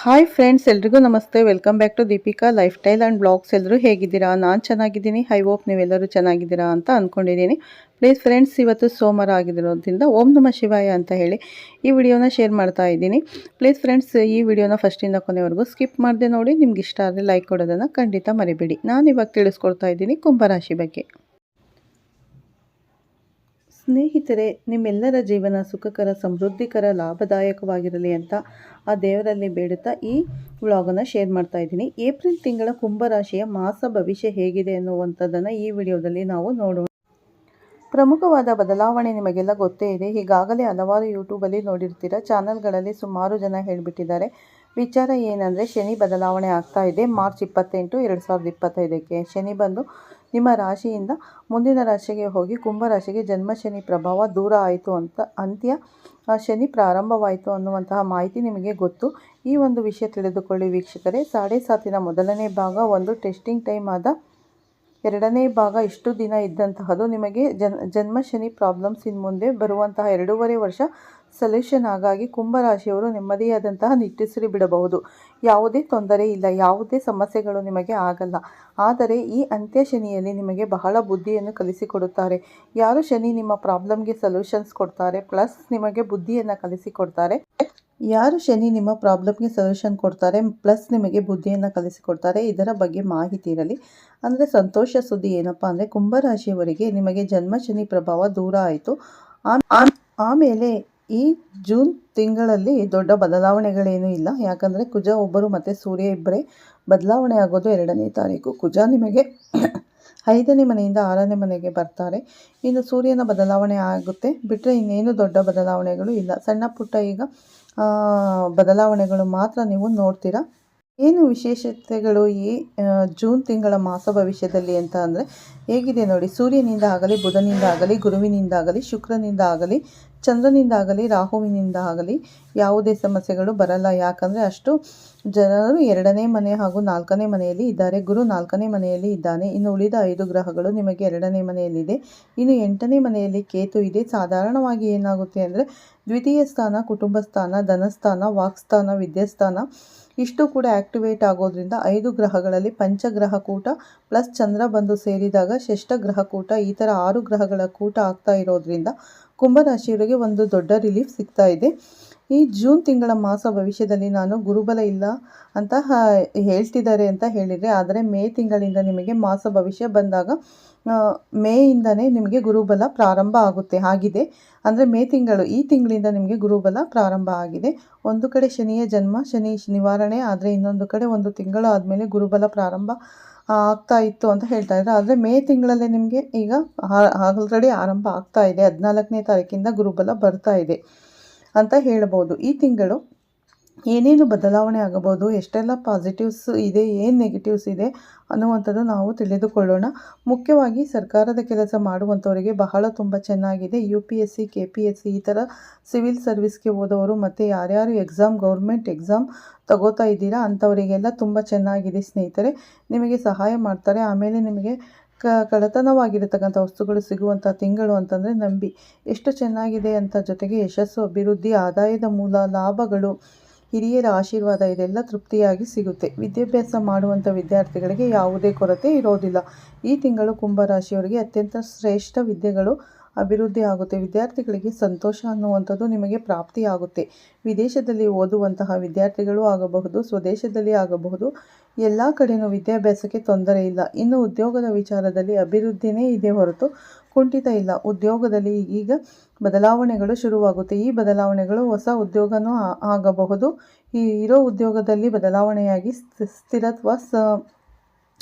Hi friends ಎಲ್ರಿಗೂ ನಮಸ್ತೆ. Welcome back to Deepika life style and blogs ಎಲ್ಲರೂ ಹೇಗಿದ್ದೀರಾ? ನಾನು ಚೆನ್ನಾಗಿದ್ದೀನಿ. ಐ ಹೋಪ್ ನೀವೆಲ್ಲರೂ ಚೆನ್ನಾಗಿದ್ದೀರಾ ಅಂತ ಅಂದ್ಕೊಂಡಿದ್ದೀನಿ ಪ್ಲೀಸ್ ಫ್ರೆಂಡ್ಸ್ ಇವತ್ತು ಸೋಮವಾರ ಆಗಿರೋದ್ರಿಂದ ಓಂ ನಮ ಶಿವಾಯ ಅಂತ ಹೇಳಿ ಈ ವಿಡಿಯೋನ ಶೇರ್ ಮಾಡ್ತಾ ಇದ್ದೀನಿ. ಪ್ಲೀಸ್ ಫ್ರೆಂಡ್ಸ್ ಈ ವಿಡಿಯೋನ ಫಸ್ಟಿಂದ ಕೊನೆವರೆಗೂ ಸ್ಕಿಪ್ ಮಾಡದೆ ನೋಡಿ. ನಿಮ್ಗೆ ಇಷ್ಟ ಆದರೆ ಲೈಕ್ ಕೊಡೋದನ್ನು ಖಂಡಿತ ಮರಿಬೇಡಿ. ನಾನು ಇವಾಗ ತಿಳಿಸ್ಕೊಡ್ತಾ ಇದ್ದೀನಿ ಕುಂಭರಾಶಿ ಬಗ್ಗೆ. ಸ್ನೇಹಿತರೆ, ನಿಮ್ಮೆಲ್ಲರ ಜೀವನ ಸುಖಕರ, ಸಮೃದ್ಧಿಕರ, ಲಾಭದಾಯಕವಾಗಿರಲಿ ಅಂತ ಆ ದೇವರಲ್ಲಿ ಬೇಡುತ್ತಾ ಈ ವ್ಲಾಗನ್ನು ಶೇರ್ ಮಾಡ್ತಾ ಇದ್ದೀನಿ. ಏಪ್ರಿಲ್ ತಿಂಗಳ ಕುಂಭರಾಶಿಯ ಮಾಸ ಭವಿಷ್ಯ ಹೇಗಿದೆ ಅನ್ನುವಂಥದ್ದನ್ನು ಈ ವಿಡಿಯೋದಲ್ಲಿ ನಾವು ನೋಡೋಣ. ಪ್ರಮುಖವಾದ ಬದಲಾವಣೆ ನಿಮಗೆಲ್ಲ ಗೊತ್ತೇ ಇದೆ. ಈಗಾಗಲೇ ಹಲವಾರು ಯೂಟ್ಯೂಬಲ್ಲಿ ನೋಡಿರ್ತೀರ, ಚಾನಲ್ಗಳಲ್ಲಿ ಸುಮಾರು ಜನ ಹೇಳಿಬಿಟ್ಟಿದ್ದಾರೆ. ವಿಚಾರ ಏನಂದರೆ, ಶನಿ ಬದಲಾವಣೆ ಆಗ್ತಾ ಇದೆ. ಮಾರ್ಚ್ ಇಪ್ಪತ್ತೆಂಟು, ಎರಡು ಸಾವಿರದ ಇಪ್ಪತ್ತೈದಕ್ಕೆ ಶನಿ ಬಂದು ನಿಮ್ಮ ರಾಶಿಯಿಂದ ಮುಂದಿನ ರಾಶಿಗೆ ಹೋಗಿ ಕುಂಭ ರಾಶಿಗೆ ಜನ್ಮ ಶನಿ ಪ್ರಭಾವ ದೂರ ಆಯಿತು ಅಂತ ಅಂತ್ಯ ಶನಿ ಪ್ರಾರಂಭವಾಯಿತು ಅನ್ನುವಂತಹ ಮಾಹಿತಿ ನಿಮಗೆ ಗೊತ್ತು. ಈ ಒಂದು ವಿಷಯ ತಿಳಿದುಕೊಳ್ಳಿ ವೀಕ್ಷಕರೇ. ಸಾಡೆ ಸಾತಿನ ಮೊದಲನೇ ಭಾಗ ಒಂದು ಟೆಸ್ಟಿಂಗ್ ಟೈಮ್ ಆದ ಎರಡನೇ ಭಾಗ ಇಷ್ಟು ದಿನ ಇದ್ದಂತಹದು ನಿಮಗೆ ಜನ್ ಜನ್ಮ ಶನಿ ಪ್ರಾಬ್ಲಮ್ಸ್ ಇನ್ನು ಮುಂದೆ ಬರುವಂತಹ ಎರಡೂವರೆ ವರ್ಷ ಸೊಲ್ಯೂಷನ್ ಹಾಗಾಗಿ ಕುಂಭರಾಶಿಯವರು ನೆಮ್ಮದಿಯಾದಂತಹ ನಿಟ್ಟುಸಿರಿ ಬಿಡಬಹುದು. ಯಾವುದೇ ತೊಂದರೆ ಇಲ್ಲ, ಯಾವುದೇ ಸಮಸ್ಯೆಗಳು ನಿಮಗೆ ಆಗಲ್ಲ. ಆದರೆ ಈ ಅಂತ್ಯ ಶನಿಯಲ್ಲಿ ನಿಮಗೆ ಬಹಳ ಬುದ್ಧಿಯನ್ನು ಕಲಿಸಿಕೊಡುತ್ತಾರೆ. ಯಾರು ಶನಿ ನಿಮ್ಮ ಪ್ರಾಬ್ಲಮ್ಗೆ ಸೊಲ್ಯೂಷನ್ಸ್ ಕೊಡ್ತಾರೆ, ಪ್ಲಸ್ ನಿಮಗೆ ಬುದ್ಧಿಯನ್ನು ಕಲಿಸಿಕೊಡ್ತಾರೆ. ಯಾರು ಶನಿ ನಿಮ್ಮ ಪ್ರಾಬ್ಲಮ್ಗೆ ಸೊಲ್ಯೂಷನ್ ಕೊಡ್ತಾರೆ ಪ್ಲಸ್ ನಿಮಗೆ ಬುದ್ಧಿಯನ್ನು ಕಲಿಸಿಕೊಡ್ತಾರೆ, ಇದರ ಬಗ್ಗೆ ಮಾಹಿತಿ ಇರಲಿ. ಅಂದರೆ ಸಂತೋಷ ಸುದ್ದಿ ಏನಪ್ಪ ಅಂದರೆ ಕುಂಭರಾಶಿಯವರಿಗೆ ನಿಮಗೆ ಜನ್ಮ ಶನಿ ಪ್ರಭಾವ ದೂರ ಆಯಿತು. ಆಮೇಲೆ ಈ ಜೂನ್ ತಿಂಗಳಲ್ಲಿ ದೊಡ್ಡ ಬದಲಾವಣೆಗಳೇನೂ ಇಲ್ಲ. ಯಾಕಂದರೆ ಕುಜ ಒಬ್ಬರು ಮತ್ತು ಸೂರ್ಯ ಇಬ್ಬರೇ ಬದಲಾವಣೆ ಆಗೋದು ಎರಡನೇ ತಾರೀಕು. ಕುಜ ನಿಮಗೆ ಐದನೇ ಮನೆಯಿಂದ ಆರನೇ ಮನೆಗೆ ಬರ್ತಾರೆ. ಇನ್ನು ಸೂರ್ಯನ ಬದಲಾವಣೆ ಆಗುತ್ತೆ. ಬಿಟ್ಟರೆ ಇನ್ನೇನು ದೊಡ್ಡ ಬದಲಾವಣೆಗಳು ಇಲ್ಲ. ಸಣ್ಣ ಪುಟ್ಟ ಈಗ ಬದಲಾವಣೆಗಳು ಮಾತ್ರ ನೀವು ನೋಡ್ತೀರಾ? ಏನು ವಿಶೇಷತೆಗಳು ಈ ಜೂನ್ ತಿಂಗಳ ಮಾಸ ಭವಿಷ್ಯದಲ್ಲಿ ಅಂತ ಅಂದರೆ, ಹೇಗಿದೆ ನೋಡಿ. ಸೂರ್ಯನಿಂದ ಆಗಲಿ, ಬುಧನಿಂದ ಆಗಲಿ, ಗುರುವಿನಿಂದ ಆಗಲಿ, ಶುಕ್ರನಿಂದ ಆಗಲಿ ಚಂದ್ರನಿಂದ ಆಗಲಿ ರಾಹುವಿನಿಂದ ಆಗಲಿ ಯಾವುದೇ ಸಮಸ್ಯೆಗಳು ಬರಲ್ಲ. ಯಾಕಂದರೆ ಅಷ್ಟು ಜನರು ಎರಡನೇ ಮನೆ ಹಾಗೂ ನಾಲ್ಕನೇ ಮನೆಯಲ್ಲಿ ಇದ್ದಾರೆ. ಗುರು ನಾಲ್ಕನೇ ಮನೆಯಲ್ಲಿ ಇದ್ದಾನೆ. ಇನ್ನು ಉಳಿದ ಐದು ಗ್ರಹಗಳು ನಿಮಗೆ ಎರಡನೇ ಮನೆಯಲ್ಲಿದೆ. ಇನ್ನು ಎಂಟನೇ ಮನೆಯಲ್ಲಿ ಕೇತು ಇದೆ. ಸಾಧಾರಣವಾಗಿ ಏನಾಗುತ್ತೆ ಅಂದರೆ ದ್ವಿತೀಯ ಸ್ಥಾನ, ಕುಟುಂಬ ಸ್ಥಾನ ಧನಸ್ಥಾನ ವಾಕ್ಸ್ಥಾನ ವಿದ್ಯಾಸ್ಥಾನ ಇಷ್ಟು ಕೂಡ ಆಕ್ಟಿವೇಟ್ ಆಗೋದ್ರಿಂದ ಐದು ಗ್ರಹಗಳಲ್ಲಿ ಪಂಚಗ್ರಹ ಕೂಟ ಪ್ಲಸ್ ಚಂದ್ರ ಬಂದು ಸೇರಿದಾಗ ಷಷ್ಠ ಗ್ರಹ ಕೂಟ, ಈ ಥರ ಆರು ಗ್ರಹಗಳ ಕೂಟ ಆಗ್ತಾ ಇರೋದ್ರಿಂದ ಕುಂಭರಾಶಿಯವರಿಗೆ ಒಂದು ದೊಡ್ಡ ರಿಲೀಫ್ ಸಿಗ್ತಾ ಇದೆ. ಈ ಜೂನ್ ತಿಂಗಳ ಮಾಸ ಭವಿಷ್ಯದಲ್ಲಿ ನಾನು ಗುರುಬಲ ಇಲ್ಲ ಅಂತ ಹೇಳ್ತಿದ್ದಾರೆ ಅಂತ ಹೇಳಿದರೆ, ಆದರೆ ಮೇ ತಿಂಗಳಿಂದ ನಿಮಗೆ ಮಾಸ ಭವಿಷ್ಯ ಬಂದಾಗ ಮೇಯಿಂದನೇ ನಿಮಗೆ ಗುರುಬಲ ಪ್ರಾರಂಭ ಆಗುತ್ತೆ, ಆಗಿದೆ. ಅಂದರೆ ಮೇ ತಿಂಗಳು, ಈ ತಿಂಗಳಿಂದ ನಿಮಗೆ ಗುರುಬಲ ಪ್ರಾರಂಭ ಆಗಿದೆ. ಒಂದು ಕಡೆ ಶನಿಯ ಜನ್ಮ, ಶನಿ ನಿವಾರಣೆ, ಆದರೆ ಇನ್ನೊಂದು ಕಡೆ ಒಂದು ತಿಂಗಳು ಆದಮೇಲೆ ಗುರುಬಲ ಪ್ರಾರಂಭ ಆಗ್ತಾ ಇತ್ತು ಅಂತ ಹೇಳ್ತಾ ಇದ್ದಾರೆ. ಆದರೆ ಮೇ ತಿಂಗಳಲ್ಲೇ ನಿಮಗೆ ಈಗ ಆಲ್ರೆಡಿ ಆರಂಭ ಆಗ್ತಾ ಇದೆ. ಹದಿನಾಲ್ಕನೇ ತಾರೀಕಿಂದ ಗುರುಬಲ ಬರ್ತಾ ಇದೆ ಅಂತ ಹೇಳ್ಬೋದು. ಈ ತಿಂಗಳು ಏನೇನು ಬದಲಾವಣೆ ಆಗಬಹುದು, ಎಷ್ಟೆಲ್ಲ ಪಾಸಿಟಿವ್ಸ್ ಇದೆ, ಏನು ನೆಗೆಟಿವ್ಸ್ ಇದೆ ಅನ್ನುವಂಥದ್ದು ನಾವು ತಿಳಿದುಕೊಳ್ಳೋಣ. ಮುಖ್ಯವಾಗಿ ಸರ್ಕಾರದ ಕೆಲಸ ಮಾಡುವಂಥವರಿಗೆ ಬಹಳ ತುಂಬ ಚೆನ್ನಾಗಿದೆ. U P S C K P S C ಈ ಥರ ಸಿವಿಲ್ ಸರ್ವಿಸ್ಗೆ ಹೋದವರು ಮತ್ತು ಯಾರ್ಯಾರು ಎಕ್ಸಾಮ್ ಗೌರ್ಮೆಂಟ್ ಎಕ್ಸಾಮ್ ತಗೋತಾ ಇದ್ದೀರಾ ಅಂಥವರಿಗೆಲ್ಲ ತುಂಬ ಚೆನ್ನಾಗಿದೆ ಸ್ನೇಹಿತರೆ. ನಿಮಗೆ ಸಹಾಯ ಮಾಡ್ತಾರೆ. ಆಮೇಲೆ ನಿಮಗೆ ಕ ವಸ್ತುಗಳು ಸಿಗುವಂಥ ತಿಂಗಳು ಅಂತಂದರೆ ನಂಬಿ. ಎಷ್ಟು ಚೆನ್ನಾಗಿದೆ ಅಂತ ಜೊತೆಗೆ ಯಶಸ್ಸು, ಅಭಿವೃದ್ಧಿ, ಆದಾಯದ ಮೂಲ ಲಾಭಗಳು ಹಿರಿಯರ ಆಶೀರ್ವಾದ ಇದೆಲ್ಲ ತೃಪ್ತಿಯಾಗಿ ಸಿಗುತ್ತೆ. ವಿದ್ಯಾಭ್ಯಾಸ ಮಾಡುವಂಥ ವಿದ್ಯಾರ್ಥಿಗಳಿಗೆ ಯಾವುದೇ ಕೊರತೆ ಇರೋದಿಲ್ಲ. ಈ ತಿಂಗಳು ಕುಂಭರಾಶಿಯವರಿಗೆ ಅತ್ಯಂತ ಶ್ರೇಷ್ಠ ವಿದ್ಯೆಗಳು ಅಭಿವೃದ್ಧಿ ಆಗುತ್ತೆ. ವಿದ್ಯಾರ್ಥಿಗಳಿಗೆ ಸಂತೋಷ ಅನ್ನುವಂಥದ್ದು ನಿಮಗೆ ಪ್ರಾಪ್ತಿಯಾಗುತ್ತೆ. ವಿದೇಶದಲ್ಲಿ ಓದುವಂತಹ ವಿದ್ಯಾರ್ಥಿಗಳು ಆಗಬಹುದು, ಸ್ವದೇಶದಲ್ಲಿ ಆಗಬಹುದು. ಎಲ್ಲ ಕಡೆಯೂ ವಿದ್ಯಾಭ್ಯಾಸಕ್ಕೆ ತೊಂದರೆ ಇಲ್ಲ. ಇನ್ನು ಉದ್ಯೋಗದ ವಿಚಾರದಲ್ಲಿ ಅಭಿವೃದ್ಧಿನೇ ಇದೆ ಹೊರತು ಕುಂಠಿತ ಇಲ್ಲ. ಉದ್ಯೋಗದಲ್ಲಿ ಈಗ ಬದಲಾವಣೆಗಳು ಶುರುವಾಗುತ್ತೆ. ಈ ಬದಲಾವಣೆಗಳು ಹೊಸ ಉದ್ಯೋಗನೂ ಆಗಬಹುದು. ಈ, ಇರೋ ಉದ್ಯೋಗದಲ್ಲಿ ಬದಲಾವಣೆಯಾಗಿ ಸ್ಥಿ- ಸ್ಥಿರತ್ವ ಸ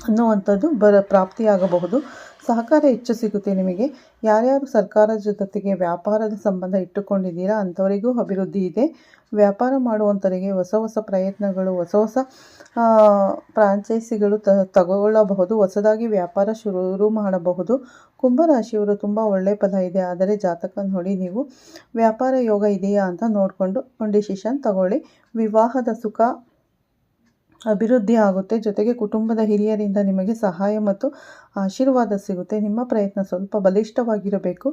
ಅನ್ನುವಂಥದ್ದು ಬರ, ಪ್ರಾಪ್ತಿಯಾಗಬಹುದು. ಸಹಕಾರ ಹೆಚ್ಚು ಸಿಗುತ್ತೆ ನಿಮಗೆ. ಯಾರ್ಯಾರು ಸರ್ಕಾರದ ಜೊತೆಗೆ ವ್ಯಾಪಾರದ ಸಂಬಂಧ ಇಟ್ಟುಕೊಂಡಿದ್ದೀರಾ ಅಂಥವರಿಗೂ ಅಭಿವೃದ್ಧಿ ಇದೆ. ವ್ಯಾಪಾರ ಮಾಡುವಂಥವರಿಗೆ ಹೊಸ ಹೊಸ ಪ್ರಯತ್ನಗಳು, ಹೊಸ ಹೊಸ ಫ್ರಾಂಚೈಸಿಗಳು ತ, ತಗೊಳ್ಳಬಹುದು, ಹೊಸದಾಗಿ ವ್ಯಾಪಾರ ಶುರು ಮಾಡಬಹುದು. ಕುಂಭರಾಶಿಯವರು ತುಂಬ ಒಳ್ಳೆಯ ಫಲ ಇದೆ, ಆದರೆ ಜಾತಕ ನೋಡಿ ನೀವು ವ್ಯಾಪಾರ ಯೋಗ ಇದೆಯಾ ಅಂತ ನೋಡಿಕೊಂಡು ಡಿಸಿಷನ್ ತಗೊಳ್ಳಿ. ವಿವಾಹದ ಸುಖ ಅಭಿವೃದ್ಧಿ ಆಗುತ್ತೆ. ಜೊತೆಗೆ ಕುಟುಂಬದ ಹಿರಿಯರಿಂದ ನಿಮಗೆ ಸಹಾಯ ಮತ್ತು ಆಶೀರ್ವಾದ ಸಿಗುತ್ತೆ. ನಿಮ್ಮ ಪ್ರಯತ್ನ ಸ್ವಲ್ಪ ಬಲಿಷ್ಠವಾಗಿರಬೇಕು.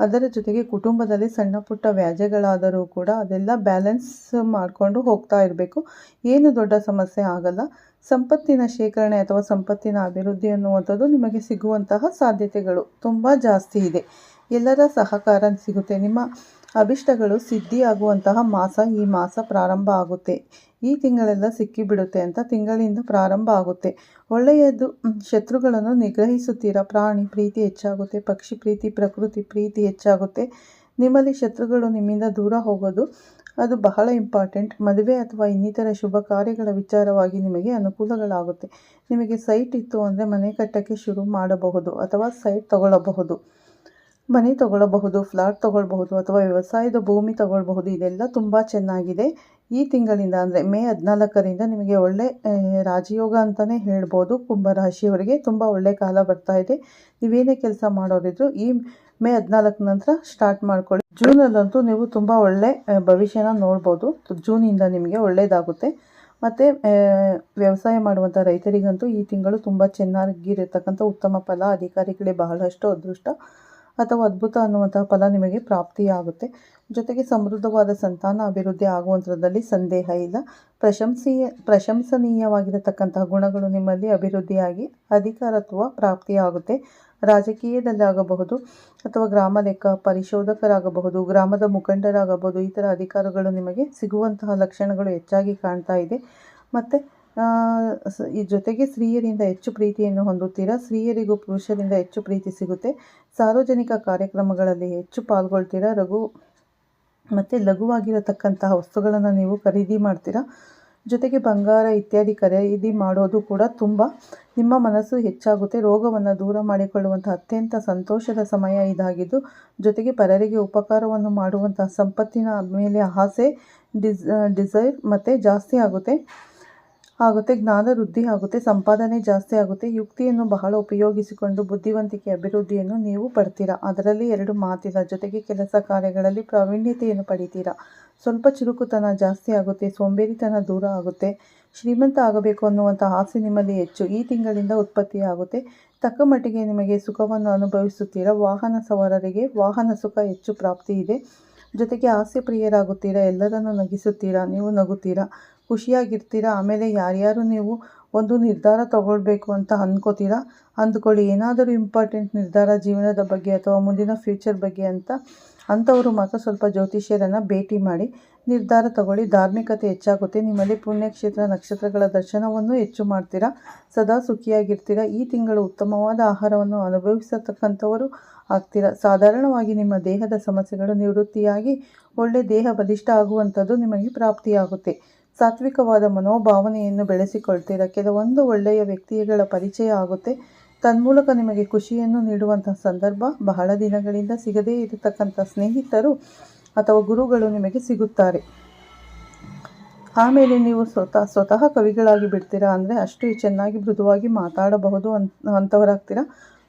ಅದರ ಜೊತೆಗೆ ಕುಟುಂಬದಲ್ಲಿ ಸಣ್ಣ ಪುಟ್ಟ ವ್ಯಾಜ್ಯಗಳಾದರೂ ಕೂಡ ಅದೆಲ್ಲ ಬ್ಯಾಲೆನ್ಸ್ ಮಾಡಿಕೊಂಡು ಹೋಗ್ತಾ ಇರಬೇಕು. ಏನು ದೊಡ್ಡ ಸಮಸ್ಯೆ ಆಗಲ್ಲ. ಸಂಪತ್ತಿನ ಶೇಖರಣೆ ಅಥವಾ ಸಂಪತ್ತಿನ ಅಭಿವೃದ್ಧಿ ಅನ್ನುವಂಥದ್ದು ನಿಮಗೆ ಸಿಗುವಂತಹ ಸಾಧ್ಯತೆಗಳು ತುಂಬ ಜಾಸ್ತಿ ಇದೆ. ಎಲ್ಲರ ಸಹಕಾರ ಸಿಗುತ್ತೆ. ನಿಮ್ಮ ಅಭಿಷ್ಟಗಳು ಸಿದ್ಧಿಯಾಗುವಂತಹ ಮಾಸ ಈ ಮಾಸ ಪ್ರಾರಂಭ ಆಗುತ್ತೆ. ಈ ತಿಂಗಳೆಲ್ಲ ಸಿಕ್ಕಿಬಿಡುತ್ತೆ ಅಂತ ತಿಂಗಳಿಂದ ಪ್ರಾರಂಭ ಆಗುತ್ತೆ. ಒಳ್ಳೆಯದು ಶತ್ರುಗಳನ್ನು ನಿಗ್ರಹಿಸುತ್ತೀರಾ? ಪ್ರಾಣಿ ಪ್ರೀತಿ ಹೆಚ್ಚಾಗುತ್ತೆ, ಪಕ್ಷಿ ಪ್ರೀತಿ, ಪ್ರಕೃತಿ ಪ್ರೀತಿ ಹೆಚ್ಚಾಗುತ್ತೆ. ನಿಮ್ಮಲ್ಲಿ ಶತ್ರುಗಳು ನಿಮ್ಮಿಂದ ದೂರ ಹೋಗೋದು ಅದು ಬಹಳ ಇಂಪಾರ್ಟೆಂಟ್ ಮದುವೆ ಅಥವಾ ಇನ್ನಿತರ ಶುಭ ಕಾರ್ಯಗಳ ವಿಚಾರವಾಗಿ ನಿಮಗೆ ಅನುಕೂಲಗಳಾಗುತ್ತೆ. ನಿಮಗೆ ಸೈಟ್ ಇತ್ತು ಅಂದರೆ ಮನೆ ಕಟ್ಟಕ್ಕೆ ಶುರು ಮಾಡಬಹುದು ಅಥವಾ ಸೈಟ್ ತಗೊಳ್ಳಬಹುದು. ಮನೆ ತಗೊಳ್ಳಬಹುದು, ಫ್ಲಾಟ್ ತಗೊಳ್ಬಹುದು ಅಥವಾ ವ್ಯವಸಾಯದ ಭೂಮಿ ತಗೊಳ್ಬಹುದು ಇದೆಲ್ಲ ತುಂಬ ಚೆನ್ನಾಗಿದೆ. ಈ ತಿಂಗಳಿಂದ ಅಂದರೆ ಮೇ ಹದಿನಾಲ್ಕರಿಂದ ನಿಮಗೆ ಒಳ್ಳೆ ರಾಜಯೋಗ ಅಂತಲೇ ಹೇಳ್ಬೋದು. ಕುಂಭರಾಶಿಯವರಿಗೆ ತುಂಬ ಒಳ್ಳೆ ಕಾಲ ಬರ್ತಾ ಇದೆ. ನೀವೇನೇ ಕೆಲಸ ಮಾಡೋರಿದ್ರು ಈ ಮೇ ಹದಿನಾಲ್ಕು ನಂತರ ಸ್ಟಾರ್ಟ್ ಮಾಡ್ಕೊಳ್ಳಿ. ಜೂನಲ್ಲಂತೂ ನೀವು ತುಂಬ ಒಳ್ಳೆ ಭವಿಷ್ಯನ ನೋಡ್ಬೋದು. ಜೂನಿಂದ ನಿಮಗೆ ಒಳ್ಳೆಯದಾಗುತ್ತೆ ಮತ್ತು ವ್ಯವಸಾಯ ಮಾಡುವಂಥ ರೈತರಿಗಂತೂ ಈ ತಿಂಗಳು ತುಂಬ ಚೆನ್ನಾಗಿರತಕ್ಕಂಥ ಉತ್ತಮ ಫಲ. ಅಧಿಕಾರಿಗಳೇ ಬಹಳಷ್ಟು ಅದೃಷ್ಟ. ಅಥವಾ ಅದ್ಭುತ ಅನ್ನುವಂತಹ ಫಲ ನಿಮಗೆ ಪ್ರಾಪ್ತಿಯಾಗುತ್ತೆ. ಜೊತೆಗೆ ಸಮೃದ್ಧವಾದ ಸಂತಾನ ಅಭಿವೃದ್ಧಿ ಆಗುವಂಥದ್ರಲ್ಲಿ ಸಂದೇಹ ಇಲ್ಲ. ಪ್ರಶಂಸೀಯ, ಪ್ರಶಂಸನೀಯವಾಗಿರತಕ್ಕಂತಹ ಗುಣಗಳು ನಿಮ್ಮಲ್ಲಿ ಅಭಿವೃದ್ಧಿಯಾಗಿ ಅಧಿಕಾರತ್ವ ಪ್ರಾಪ್ತಿಯಾಗುತ್ತೆ. ರಾಜಕೀಯದಲ್ಲಾಗಬಹುದು ಅಥವಾ ಗ್ರಾಮ ಲೆಕ್ಕ, ಪರಿಶೋಧಕರಾಗಬಹುದು, ಗ್ರಾಮದ ಮುಖಂಡರಾಗಬಹುದು ಈ ಥರ ಅಧಿಕಾರಗಳು ನಿಮಗೆ ಸಿಗುವಂತಹ ಲಕ್ಷಣಗಳು ಹೆಚ್ಚಾಗಿ ಕಾಣ್ತಾ ಇದೆ. ಮತ್ತು ಈ ಜೊತೆಗೆ ಸ್ತ್ರೀಯರಿಂದ ಹೆಚ್ಚು ಪ್ರೀತಿಯನ್ನು ಹೊಂದುತ್ತೀರಾ? ಸ್ತ್ರೀಯರಿಗೂ ಪುರುಷರಿಂದ ಹೆಚ್ಚು ಪ್ರೀತಿ ಸಿಗುತ್ತೆ. ಸಾರ್ವಜನಿಕ ಕಾರ್ಯಕ್ರಮಗಳಲ್ಲಿ ಹೆಚ್ಚು ಪಾಲ್ಗೊಳ್ತೀರಾ? ರಘು, ಮತ್ತು ಲಘುವಾಗಿರತಕ್ಕಂತಹ ವಸ್ತುಗಳನ್ನು ನೀವು ಖರೀದಿ ಮಾಡ್ತೀರಾ? ಜೊತೆಗೆ ಬಂಗಾರ ಇತ್ಯಾದಿ ಖರೀದಿ ಮಾಡೋದು ಕೂಡ ತುಂಬ ನಿಮ್ಮ ಮನಸ್ಸು ಹೆಚ್ಚಾಗುತ್ತೆ. ರೋಗವನ್ನು ದೂರ ಮಾಡಿಕೊಳ್ಳುವಂಥ ಅತ್ಯಂತ ಸಂತೋಷದ ಸಮಯ ಇದಾಗಿದ್ದು, ಜೊತೆಗೆ ಪರರಿಗೆ ಉಪಕಾರವನ್ನು ಮಾಡುವಂತಹ ಸಂಪತ್ತಿನ ಮೇಲೆ ಆಸೆ, ಡಿಸ್, ಡಿಸೈರ್ ಮತ್ತು ಜಾಸ್ತಿ ಆಗುತ್ತೆ. ಆಗುತ್ತೆ, ಜ್ಞಾನ ವೃದ್ಧಿ ಆಗುತ್ತೆ, ಸಂಪಾದನೆ ಜಾಸ್ತಿ ಆಗುತ್ತೆ, ಯುಕ್ತಿಯನ್ನು ಬಹಳ ಉಪಯೋಗಿಸಿಕೊಂಡು ಬುದ್ಧಿವಂತಿಕೆ ಅಭಿವೃದ್ಧಿಯನ್ನು ನೀವು ಪಡ್ತೀರಾ? ಅದರಲ್ಲಿ ಎರಡು ಮಾತಿಲ್ಲ. ಜೊತೆಗೆ ಕೆಲಸ ಕಾರ್ಯಗಳಲ್ಲಿ ಪ್ರಾವೀಣ್ಯತೆಯನ್ನು ಪಡಿತೀರಾ? ಸ್ವಲ್ಪ ಚುರುಕುತನ ಜಾಸ್ತಿ ಆಗುತ್ತೆ, ಸೋಂಬೇರಿತನ ದೂರ ಆಗುತ್ತೆ, ಶ್ರೀಮಂತ ಆಗಬೇಕು ಅನ್ನುವಂಥ ಆಸೆ ನಿಮ್ಮಲ್ಲಿ ಹೆಚ್ಚು, ಈ ತಿಂಗಳಿಂದ ಉತ್ಪತ್ತಿಯಾಗುತ್ತೆ ತಕ್ಕ ಮಟ್ಟಿಗೆ ನಿಮಗೆ ಸುಖವನ್ನು ಅನುಭವಿಸುತ್ತೀರಾ? ವಾಹನ ಸವಾರರಿಗೆ ವಾಹನ ಸುಖ ಹೆಚ್ಚು ಪ್ರಾಪ್ತಿ ಇದೆ. ಜೊತೆಗೆ ಹಾಸ್ಯ ಪ್ರಿಯರಾಗುತ್ತೀರಾ? ಎಲ್ಲರನ್ನು ನಗಿಸುತ್ತೀರಾ? ನೀವು ನಗುತ್ತೀರಾ? ಖುಷಿಯಾಗಿರ್ತೀರಾ? ಆಮೇಲೆ ಯಾರ್ಯಾರು ನೀವು ಒಂದು ನಿರ್ಧಾರ ತಗೊಳ್ಬೇಕು ಅಂತ ಅಂದ್ಕೋತೀರಾ ಅಂದ್ಕೊಳ್ಳಿ. ಏನಾದರೂ ಇಂಪಾರ್ಟೆಂಟ್ ನಿರ್ಧಾರ ಜೀವನದ ಬಗ್ಗೆ ಅಥವಾ ಮುಂದಿನ ಫ್ಯೂಚರ್ ಬಗ್ಗೆ ಅಂತ ಅಂಥವರು ಮಾತ್ರ ಸ್ವಲ್ಪ ಜ್ಯೋತಿಷ್ಯರನ್ನು ಭೇಟಿ ಮಾಡಿ ನಿರ್ಧಾರ ತಗೊಳ್ಳಿ. ಧಾರ್ಮಿಕತೆ ಹೆಚ್ಚಾಗುತ್ತೆ. ನಿಮ್ಮಲ್ಲಿ ಪುಣ್ಯಕ್ಷೇತ್ರ, ನಕ್ಷತ್ರಗಳ ದರ್ಶನವನ್ನು ಹೆಚ್ಚು ಮಾಡ್ತೀರಾ? ಸದಾ ಸುಖಿಯಾಗಿರ್ತೀರಾ? ಈ ತಿಂಗಳು ಉತ್ತಮವಾದ ಆಹಾರವನ್ನು ಅನುಭವಿಸತಕ್ಕಂಥವರು ಆಗ್ತೀರಾ? ಸಾಧಾರಣವಾಗಿ ನಿಮ್ಮ ದೇಹದ ಸಮಸ್ಯೆಗಳು ನಿವೃತ್ತಿಯಾಗಿ ಒಳ್ಳೆ ದೇಹ ಬಲಿಷ್ಠ ಆಗುವಂಥದ್ದು ನಿಮಗೆ ಪ್ರಾಪ್ತಿಯಾಗುತ್ತೆ. ಸಾತ್ವಿಕವಾದ ಮನೋಭಾವನೆಯನ್ನು ಬೆಳೆಸಿಕೊಳ್ತೀರಾ? ಕೆಲವೊಂದು ಒಳ್ಳೆಯ ವ್ಯಕ್ತಿಗಳ ಪರಿಚಯ ಆಗುತ್ತೆ. ತನ್ಮೂಲಕ ನಿಮಗೆ ಖುಷಿಯನ್ನು ನೀಡುವಂತಹ ಸಂದರ್ಭ ಬಹಳ ದಿನಗಳಿಂದ ಸಿಗದೇ ಇರತಕ್ಕಂಥ ಸ್ನೇಹಿತರು ಅಥವಾ ಗುರುಗಳು ನಿಮಗೆ ಸಿಗುತ್ತಾರೆ. ಆಮೇಲೆ ನೀವು ಸ್ವತಃ ಸ್ವತಃ ಕವಿಗಳಾಗಿ ಬಿಡ್ತೀರಾ ಅಂದರೆ ಅಷ್ಟು ಚೆನ್ನಾಗಿ ಮೃದುವಾಗಿ ಮಾತಾಡಬಹುದು ಅಂತ ಅಂಥವರಾಗ್ತೀರಾ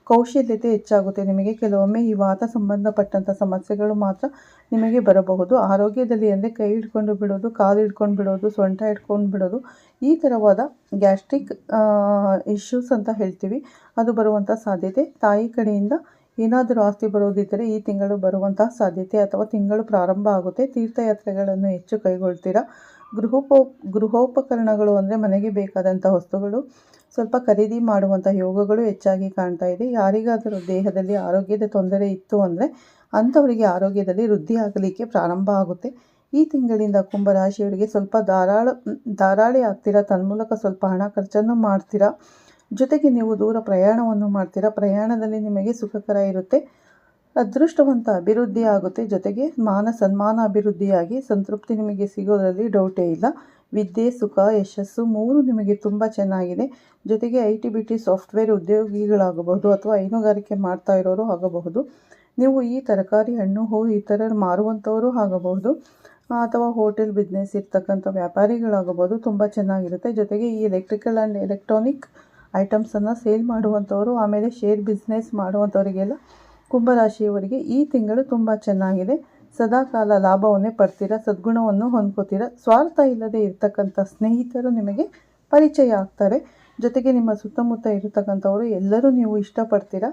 ಕೌಶಲ್ಯತೆ ಹೆಚ್ಚಾಗುತ್ತೆ. ನಿಮಗೆ ಕೆಲವೊಮ್ಮೆ ಈ ವಾತ ಸಂಬಂಧಪಟ್ಟಂಥ ಸಮಸ್ಯೆಗಳು ಮಾತ್ರ ನಿಮಗೆ ಬರಬಹುದು. ಆರೋಗ್ಯದಲ್ಲಿ ಅಂದರೆ ಕೈ ಹಿಡ್ಕೊಂಡು ಬಿಡೋದು, ಕಾಲು ಹಿಡ್ಕೊಂಡು ಬಿಡೋದು, ಸೊಂಟ ಹಿಡ್ಕೊಂಡು ಬಿಡೋದು, ಈ ಥರವಾದ ಗ್ಯಾಸ್ಟ್ರಿಕ್ ಇಶ್ಯೂಸ್ ಅಂತ ಹೇಳ್ತೀವಿ. ಅದು ಬರುವಂಥ ಸಾಧ್ಯತೆ. ತಾಯಿ ಕಡೆಯಿಂದ ಏನಾದರೂ ಆಸ್ತಿ ಬರೋದಿದ್ದರೆ ಈ ತಿಂಗಳು ಬರುವಂತಹ ಸಾಧ್ಯತೆ ಅಥವಾ ತಿಂಗಳು ಪ್ರಾರಂಭ ಆಗುತ್ತೆ. ತೀರ್ಥಯಾತ್ರೆಗಳನ್ನು ಹೆಚ್ಚು ಕೈಗೊಳ್ತೀರಾ? ಗೃಹೋಪ, ಗೃಹೋಪಕರಣಗಳು ಅಂದರೆ ಮನೆಗೆ ಬೇಕಾದಂಥ ವಸ್ತುಗಳು ಸ್ವಲ್ಪ ಖರೀದಿ ಮಾಡುವಂಥ ಯೋಗಗಳು ಹೆಚ್ಚಾಗಿ ಕಾಣ್ತಾ ಇದೆ. ಯಾರಿಗಾದರೂ ದೇಹದಲ್ಲಿ ಆರೋಗ್ಯದ ತೊಂದರೆ ಇತ್ತು ಅಂದರೆ ಅಂಥವರಿಗೆ ಆರೋಗ್ಯದಲ್ಲಿ ವೃದ್ಧಿ ಆಗಲಿಕ್ಕೆ ಪ್ರಾರಂಭ ಆಗುತ್ತೆ. ಈ ತಿಂಗಳಿಂದ ಕುಂಭರಾಶಿಯವರಿಗೆ ಸ್ವಲ್ಪ ಧಾರಾಳ, ಧಾರಾಳಿ ಆಗ್ತೀರಾ? ತನ್ಮೂಲಕ ಸ್ವಲ್ಪ ಹಣ ಖರ್ಚನ್ನು ಮಾಡ್ತೀರಾ? ಜೊತೆಗೆ ನೀವು ದೂರ ಪ್ರಯಾಣವನ್ನು ಮಾಡ್ತೀರಾ? ಪ್ರಯಾಣದಲ್ಲಿ ನಿಮಗೆ ಸುಖಕರ ಇರುತ್ತೆ. ಅದೃಷ್ಟವಂತ ಅಭಿವೃದ್ಧಿ ಆಗುತ್ತೆ. ಜೊತೆಗೆ ಮಾನ ಸನ್ಮಾನ ಅಭಿವೃದ್ಧಿಯಾಗಿ ಸಂತೃಪ್ತಿ ನಿಮಗೆ ಸಿಗೋದರಲ್ಲಿ ಡೌಟೇ ಇಲ್ಲ. ವಿದ್ಯೆ, ಸುಖ, ಯಶಸ್ಸು ಮೂರು ನಿಮಗೆ ತುಂಬ ಚೆನ್ನಾಗಿದೆ. ಜೊತೆಗೆ I T B T software ಉದ್ಯೋಗಿಗಳಾಗಬಹುದು ಅಥವಾ ಹೈನುಗಾರಿಕೆ ಮಾಡ್ತಾ ಇರೋರು ಆಗಬಹುದು. ನೀವು ಈ ತರಕಾರಿ ಹಣ್ಣು, ಹೂ ಈ ಥರ ಮಾರುವಂಥವರು ಆಗಬಹುದು. ಅಥವಾ ಹೋಟೆಲ್ ಬಿಸ್ನೆಸ್ ಇರ್ತಕ್ಕಂಥ ವ್ಯಾಪಾರಿಗಳಾಗಬಹುದು. ತುಂಬ ಚೆನ್ನಾಗಿರುತ್ತೆ. ಜೊತೆಗೆ ಈ ಎಲೆಕ್ಟ್ರಿಕಲ್ ಆ್ಯಂಡ್ ಎಲೆಕ್ಟ್ರಾನಿಕ್ ಐಟಮ್ಸನ್ನು ಸೇಲ್ ಮಾಡುವಂಥವರು, ಆಮೇಲೆ ಶೇರ್ ಬಿಸ್ನೆಸ್ ಮಾಡುವಂಥವರಿಗೆಲ್ಲ ಕುಂಭರಾಶಿಯವರಿಗೆ ಈ ತಿಂಗಳು ತುಂಬ ಚೆನ್ನಾಗಿದೆ. ಸದಾಕಾಲ ಲಾಭವನ್ನೇ ಪಡ್ತೀರಾ, ಸದ್ಗುಣವನ್ನು ಹೊಂದ್ಕೋತೀರಾ? ಸ್ವಾರ್ಥ ಇಲ್ಲದೆ ಇರ್ತಕ್ಕಂಥ ಸ್ನೇಹಿತರು ನಿಮಗೆ ಪರಿಚಯ ಆಗ್ತಾರೆ. ಜೊತೆಗೆ ನಿಮ್ಮ ಸುತ್ತಮುತ್ತ ಇರತಕ್ಕಂಥವರು ಎಲ್ಲರೂ ನೀವು ಇಷ್ಟಪಡ್ತೀರಾ?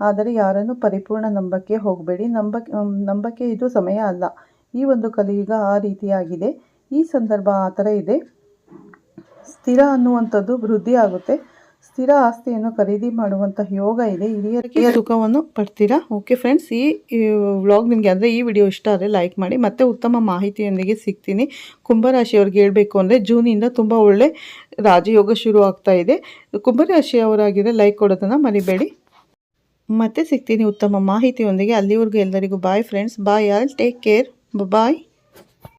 ಆದರೆ ಯಾರನ್ನು ಪರಿಪೂರ್ಣ ನಂಬಕ್ಕೆ ಹೋಗಬೇಡಿ. ನಂಬಕ್ಕೆ ನಂಬಕ್ಕೆ ಇದು ಸಮಯ ಅಲ್ಲ. ಈ ಒಂದು ಕಲಿಯುಗ ಆ ರೀತಿಯಾಗಿದೆ. ಈ ಸಂದರ್ಭ ಆ ಥರ ಇದೆ. ಸ್ಥಿರ ಅನ್ನುವಂಥದ್ದು ವೃದ್ಧಿ ಆಗುತ್ತೆ. ಸ್ಥಿರ ಆಸ್ತಿಯನ್ನು ಖರೀದಿ ಮಾಡುವಂತಹ ಯೋಗ ಇದೆ. ಹಿರಿಯರಿಗೆ ಸುಖವನ್ನು ಪಡ್ತೀರಾ? ಓಕೆ ಫ್ರೆಂಡ್ಸ್ ಈ ವ್ಲಾಗ್ ನಿಮಗೆ ಅಂದರೆ ಈ ವಿಡಿಯೋ ಇಷ್ಟ ಆದರೆ ಲೈಕ್ ಮಾಡಿ. ಮತ್ತೆ ಉತ್ತಮ ಮಾಹಿತಿಯೊಂದಿಗೆ ಸಿಗ್ತೀನಿ. ಕುಂಭರಾಶಿಯವ್ರಿಗೆ ಹೇಳಬೇಕು ಅಂದರೆ ಜೂನಿಂದ ತುಂಬ ಒಳ್ಳೆ ರಾಜಯೋಗ ಶುರು ಆಗ್ತಾ ಇದೆ. ಕುಂಭರಾಶಿಯವರಾಗಿದ್ದರೆ ಲೈಕ್ ಕೊಡೋದನ್ನು ಮರಿಬೇಡಿ. ಮತ್ತೆ ಸಿಗ್ತೀನಿ ಉತ್ತಮ ಮಾಹಿತಿಯೊಂದಿಗೆ. ಅಲ್ಲಿವರೆಗೂ ಎಲ್ಲರಿಗೂ bye friends bye all take care bye